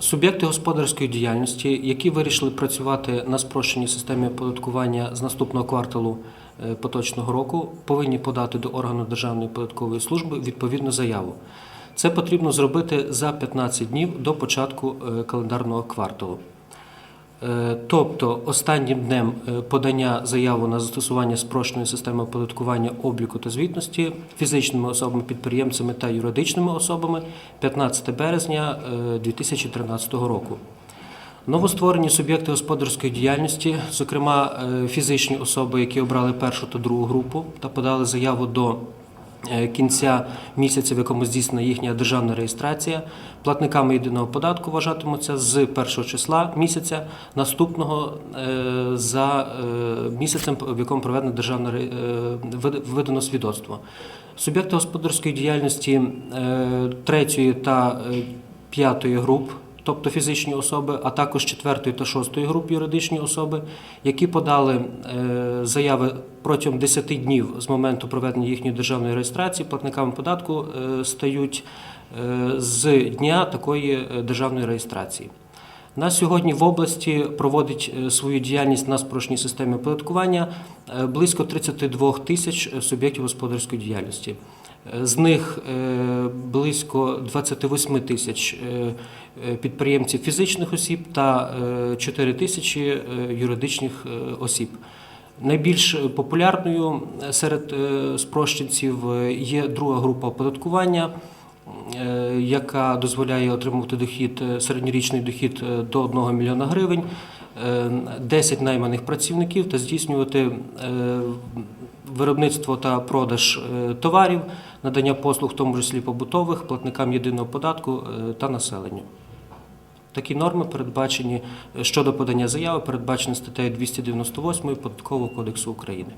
Суб'єкти господарської діяльності, які вирішили працювати на спрощеній системі оподаткування з наступного кварталу е, поточного року, повинні подати до органу Державної податкової служби відповідну заяву. Це потрібно зробити за 15 днів до початку е, календарного кварталу. Е, Тобто останнім днем е, подання заяви на застосування спрощеної системи оподаткування обліку та звітності фізичними особами, підприємцями та юридичними особами 15 березня е, 2013 року. Новостворені суб'єкти господарської діяльності, зокрема е, фізичні особи, які обрали першу та другу групу та подали заяву до е, кінця місяця, в якому здійснена їхня державна реєстрація, платниками єдиного податку вважатимуться з першого числа місяця наступного е, за е, місяцем, в якому проведено державне е, видано свідоцтво. Суб'єкти господарської діяльності е, третьої та е, п'ятої груп тобто фізичні особи, а також четвертої та шостої груп юридичні особи, які подали е, заяви протягом 10 днів з моменту проведення їхньої державної реєстрації, платниками податку е, стають е, з дня такої державної реєстрації. На сьогодні в області проводить свою діяльність на спрощеній системі оподаткування близько 32 тисяч суб'єктів господарської діяльності. З них е, близько 28 тисяч е, е, підприємців фізичних осіб та е, 4 тисячі юридичних осіб. Найбільш популярною серед спрощенців є друга група оподаткування, яка дозволяє отримувати дохід, середньорічний дохід до 1 мільйона гривень, 10 найманих працівників та здійснювати е, виробництво та продаж е, товарів, надання послуг, в тому числі побутових, платникам єдиного податку е, та населенню. Такі норми передбачені е, щодо подання заяви, передбачені статтею 298 Податкового кодексу України.